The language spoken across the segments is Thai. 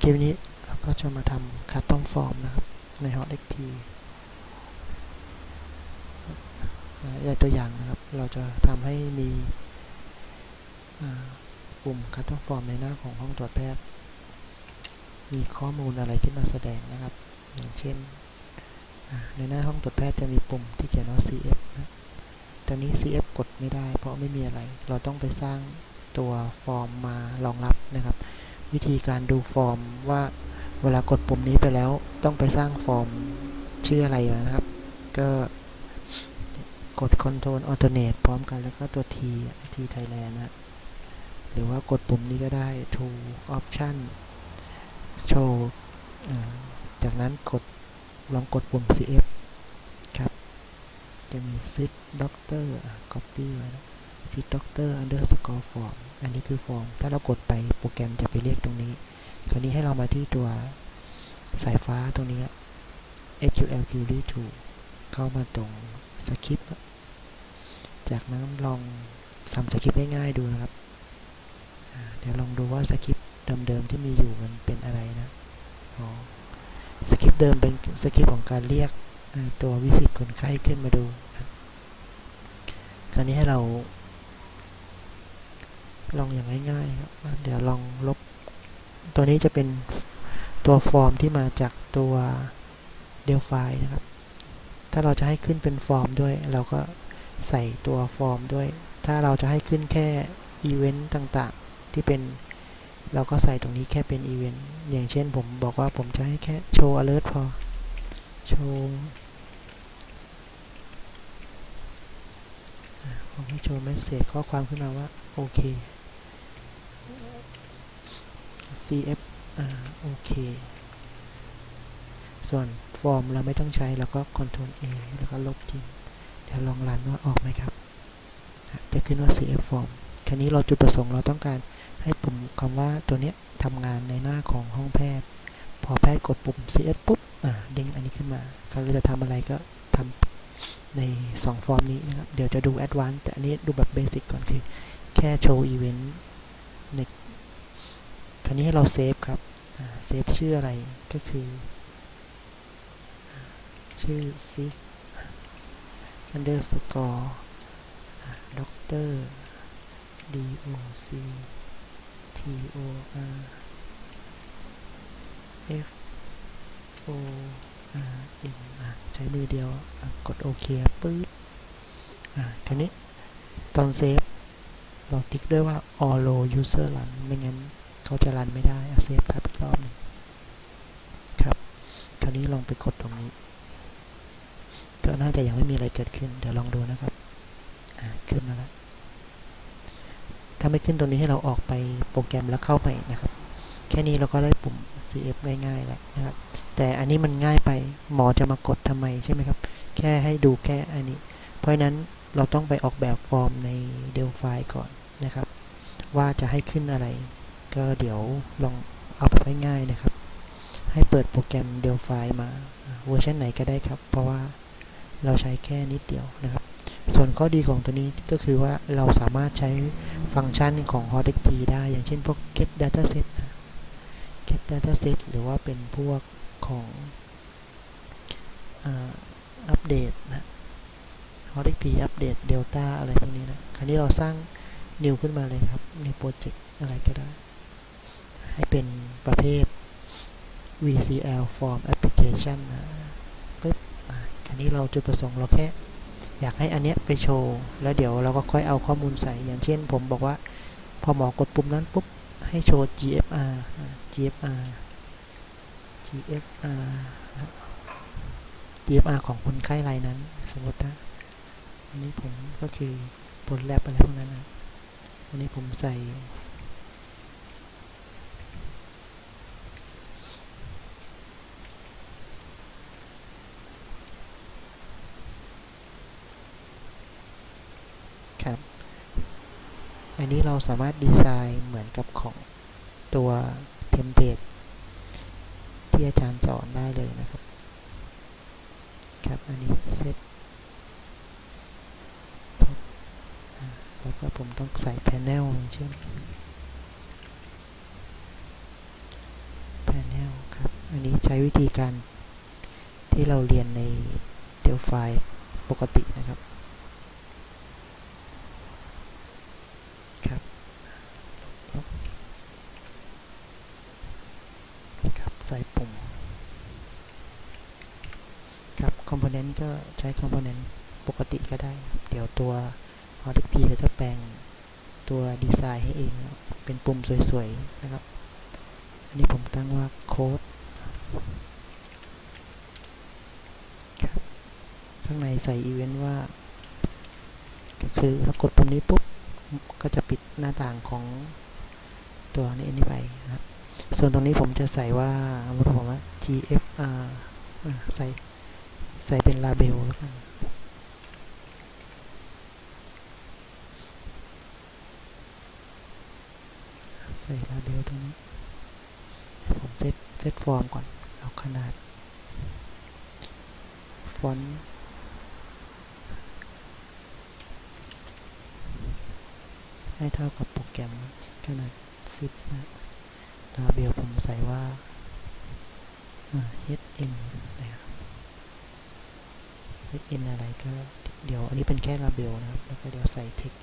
คลิปนี้เราก็จะมาทำคัสตอมฟอร์มนะครับ ใน Hot XP อย่างตัวอย่างนะครับ เราจะทำให้มีปุ่มคัสตอมฟอร์มในหน้าของห้องตรวจแพทย์ มีข้อมูลอะไรขึ้นมาแสดงนะครับ อย่างเช่น ในหน้าห้องตรวจแพทย์จะมีปุ่มที่เขียนว่า CF นะตอนนี้ CF กดไม่ได้ เพราะไม่มีอะไร เราต้องไปสร้างตัวฟอร์มมารองรับนะครับ วิธีการดูฟอร์มว่าเวลากดปุ่มนี้ไปแล้วต้องไปสร้างฟอร์มชื่ออะไรนะครับ ก็กด Ctrl Alternate พร้อมกันแล้วก็ตัว T T Thailand นะหรือว่ากดปุ่มนี้ก็ได้ To Option Show จากนั้นกดลองกดปุ่ม CF ครับ จะมี Sit Doctor อะ Copy ไว้นะ Sit Doctor Underscore Form อันนี้คือฟอร์ม ถ้าเรากดไปโปรแกรมจะไปเรียกตรงนี้ คราวนี้ให้เรามาที่ตัวสายฟ้าตรงนี้ SQL Query Tool เข้ามาตรงสคริปต์จากนั้นลองทำสคริปต์ง่ายๆดูนะครับ เดี๋ยวลองดูว่าสคริปต์เดิมๆที่มีอยู่มันเป็นอะไรนะสคริปต์เดิมเป็นสคริปต์ของการเรียกตัววิสิตคนไข้ขึ้นมาดู คราวนี้ให้เรา ลองอย่างง่ายๆครับเดี๋ยวลองลบ ตัวนี้จะเป็นตัวฟอร์มที่มาจากตัวเดลไฟนะครับ ถ้าเราจะให้ขึ้นเป็นฟอร์มด้วย เราก็ใส่ตัวฟอร์มด้วย ถ้าเราจะให้ขึ้นแค่อีเวนต์ต่างๆ ที่เป็นเราก็ใส่ตรงนี้แค่เป็นอีเวนต์ อย่างเช่นผมบอกว่าผมจะให้แค่โชว์ alert พอ โชว์ผมให้โชว์ message ข้อความขึ้นมาว่า โอเค C.F. โอเค ส่วนฟอร์มเราไม่ต้องใช้ แล้วก็ Ctrl A แล้วก็ลบทิ้งเดี๋ยวลองรันว่าออกไหมครับ จะขึ้นว่า cf form คราวนี้เราจุดประสงค์เราต้องการให้ปุ่มคำว่าตัวเนี้ยทำงานในหน้าของห้องแพทย์ พอแพทย์กดปุ่ม cs ปุ๊บอ่าเด้งอันนี้ขึ้นมาเราจะทำอะไรก็ทำใน 2 ฟอร์มนี้นะครับ เดี๋ยวจะดู advanced แต่อันนี้ดูแบบเบสิกก่อนคือ แค่โชว์อีเวนต์ใน ราวนี้ให้เราเซฟครับเซฟชื่ออะไรก็คือ ชื่อ sys underscore ด็อกเตอร์ d o c t o r f o r m ใช้มือเดียวกดโอเคปื๊ดอะคราวนี้ตอนเซฟเราติ๊กด้วยว่า allow user run ไม่งั้น เขาจะรันไม่ได้เซฟครับอีกรอบหนึงครับ คราวนี้ลองไปกดตรงนี้ ก็น่าจะยังไม่มีอะไรเกิดขึ้น เดี๋ยวลองดูนะครับ อ่า ขึ้นมาแล้ว ถ้าไม่ขึ้นตรงนี้ให้เราออกไปโปรแกรมแล้วเข้าไปนะครับ แค่นี้เราก็ได้ปุ่ม CF ง่ายๆแล้วนะครับ แต่อันนี้มันง่ายไป หมอจะมากดทำไมใช่ไหมครับ แค่ให้ดูแค่อันนี้ เพราะฉะนั้นเราต้องไปออกแบบฟอร์มใน Delphi ก่อนนะครับ ว่าจะให้ขึ้นอะไร ก็เดี๋ยวลองเอาแบบง่ายๆนะครับ ให้เปิดโปรแกรม Delphi มาเวอร์ชันไหนก็ได้ครับ เพราะว่าเราใช้แค่นิดเดียวนะครับ ส่วนข้อดีของตัวนี้ก็คือว่าเราสามารถใช้ฟังก์ชันของ HotXP ได้ อย่างเช่นพวก get dataset get dataset หรือว่าเป็นพวกของอัปเดตนะ HotXP อัปเดต Delta อะไรพวกนี้นะ คราวนี้เราสร้าง new ขึ้นมาเลยครับ ในโปรเจกต์อะไรก็ได้ ให้เป็นประเภท VCL form application นะปึ๊บอะคราวนี้เราจุดประสงค์เราแค่ อยากให้อันเนี้ยไปโชว์ แล้วเดี๋ยวเราก็ค่อยเอาข้อมูลใส่ อย่างเช่นผมบอกว่า พอหมอกดปุ่มนั้นปุ๊บ ให้โชว์ GFR GFR GFR GFR ของคนไข้รายนั้น สมมตินะ อันนี้ผมก็คือผลแลบอะไรพวกนั้นนะ อันนี้ผมใส่ ครับ อันนี้เราสามารถดีไซน์เหมือนกับของตัวเทมเพลตที่อาจารย์สอนได้เลยนะครับ ครับ อันนี้เซตแล้วก็ผมต้องใส่แผน n อย่างเช่นแผอันนี้ใช้วิธีการที่เราเรียนใน Delphi ปกตินบ ครับครับ ใส่ปุ่ม ครับ Component ก็ใช้ Component ปกติก็ได้ เดี๋ยวตัว HotXP ก็จะแปลงตัวดีไซน์ให้เอง เป็นปุ่มสวยๆ นะครับ อันนี้ผมตั้งว่าโค้ดข้างในใส่อีเวนต์ว่า ก็คือถ้ากดปุ่มนี้ปุ๊บ ก็จะปิดหน้าต่างของตัวนี้นี้ไปนะครับ ส่วนตรงนี้ผมจะใส่ว่าสมมติผมว่า GFR ใส่ใส่เป็นลาเบลแล้วกันใส่ลาเบลตรงนี้ผมเซตเซตฟอร์มก่อน เอาขนาด ฟอนต์ให้เท่ากับโปรแกรมขนาด 10 นะ ลาเบลผมใส่ว่า HN นะครับ HN อะไรก็เดี๋ยวอันนี้เป็นแค่ลาเบลนะครับ แล้วก็เดี๋ยวใส่ text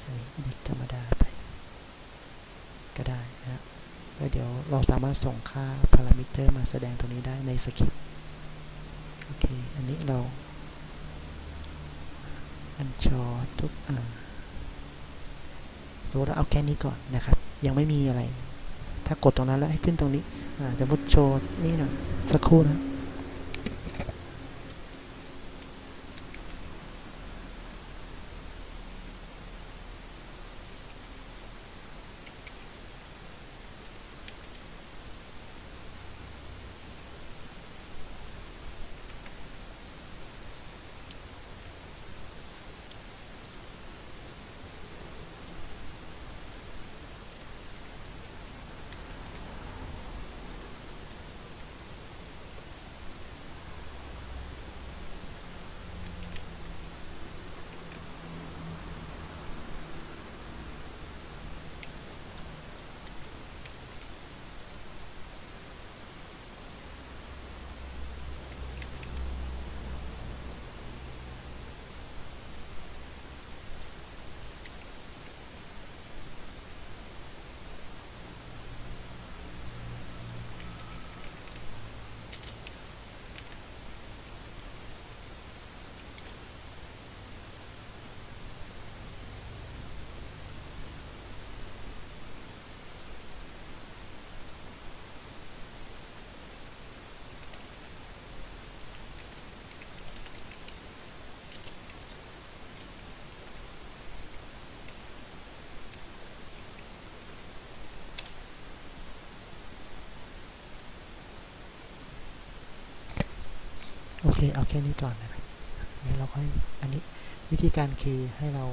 ใส่ edit ธรรมดาไป ก็ได้นะครับแล้วเดี๋ยวเราสามารถส่งค่าพารามิเตอร์มาแสดงตรงนี้ได้ในสคริปต์โอเค อันนี้เรา อันชอทุกอ่าสมมติเราเอาแค่นี้ก่อนนะครับ ยังไม่มีอะไร ถ้ากดตรงนั้นแล้วให้ขึ้นตรงนี้อ่าสมมติโชว์นี่หน่อยสักครู่นะ โอเค เอาแค่นี้ก่อนนะครับเดี๋ยวเราค่อยอันนี้วิธีการคือให้เรา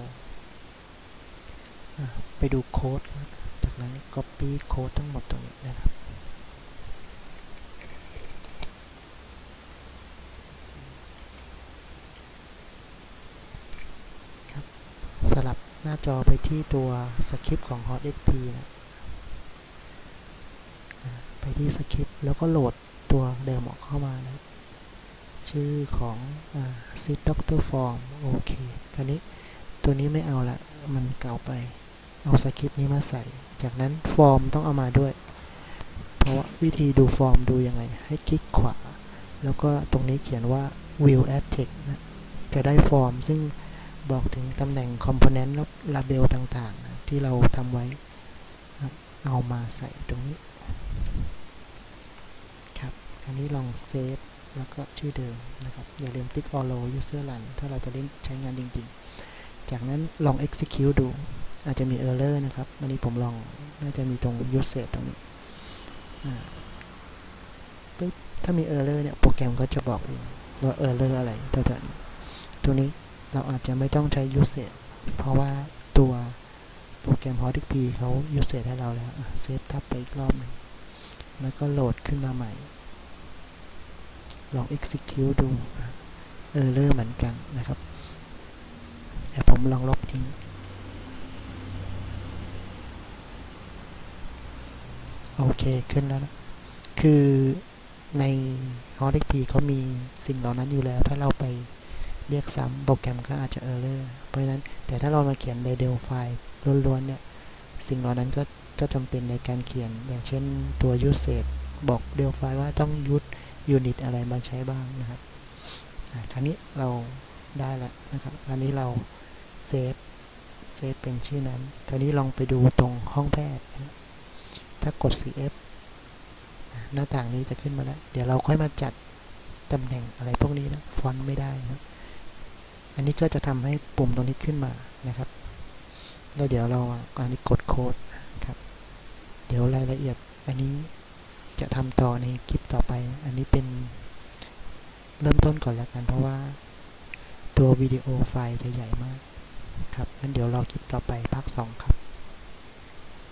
ไปดูโค้ด จากนั้น copy โค้ดทั้งหมดตรงนี้นะครับ ครับ สลับหน้าจอไปที่ตัวสคริปต์ของ HotXP นะอะไปที่สคริปต์แล้วก็โหลดตัวเดิมออกเข้ามานะ ชื่อของซิดด็อกเตอร์ฟอร์มโอเคคราวนี้ตัวนี้ไม่เอาละ มันเก่าไป เอาสคริปต์นี้มาใส่ จากนั้นฟอร์มต้องเอามาด้วย เพราะว่าวิธีดูฟอร์มดูยังไง ให้คลิกขวา แล้วก็ตรงนี้เขียนว่า view add text นะจะได้ฟอร์มซึ่งบอกถึงตำแหน่ง component และ label ต่างๆนะที่เราทำไว้นะเอามาใส่ตรงนี้ ครับ อันนี้ลองเซฟ แล้วก็ชื่อเดิมนะครับ อย่าลืมติ๊ก allow user run ถ้าเราจะเล่นใช้งานจริงๆ จากนั้นลอง execute ดู อาจจะมี error นะครับ วันนี้ผมลอง น่าจะมีตรง usage ตรงนี้ปึ๊บ ถ้ามี error เนี่ย โปรแกรมก็จะบอกเองว่า error อะไรแถวๆนี้ตัวนี้เราอาจจะไม่ต้องใช้ usage เพราะว่าตัวโปรแกรม h o t p เขา usage ให้เราแล้วเซฟทับไปอีกรอบหนึงแล้วก็โหลดขึ้นมาใหม่ ลอง execute ดู error เหมือนกันนะครับเดี๋ยวผมลองลบทิ้ง โอเค ขึ้นแล้วนะคือใน h o t p เขามีสิ่งเหล่านั้นอยู่แล้ว ถ้าเราไปเรียกซ้ำโปรแกรมก็อาจจะเออร์เลอร์เพราะฉะนั้น แต่ถ้าเรามาเขียนในเดลไฟล์ล้วนๆ เนี่ย สิ่งเหล่านั้นก็ก็จำเป็นในการเขียน อย่างเช่นตัว usage บอกเดลไฟล์ว่าต้องยุด ยูนิตอะไรมาใช้บ้างนะครับคราวนี้เราได้แล้วนะครับคราวนี้เราเซฟเซฟเป็นชื่อนั้นคราวนี้ลองไปดูตรงห้องแพทย์ ถ้ากด cf อะหน้าต่างนี้จะขึ้นมาแล้ว เดี๋ยวเราค่อยมาจัดตำแหน่งอะไรพวกนี้นะฟอนต์ไม่ได้นะอันนี้ก็จะทำให้ปุ่มตรงนี้ขึ้นมานะครับ แล้วเดี๋ยวเราอันนี้กดโค้ดครับ เดี๋ยวรายละเอียดอันนี้ จะทำต่อในคลิปต่อไป อันนี้เป็นเริ่มต้นก่อนแล้วกัน เพราะว่าตัววิดีโอไฟล์จะใหญ่มาก ครับงั้นเดี๋ยวรอคลิปต่อไปภาค 2 ครับ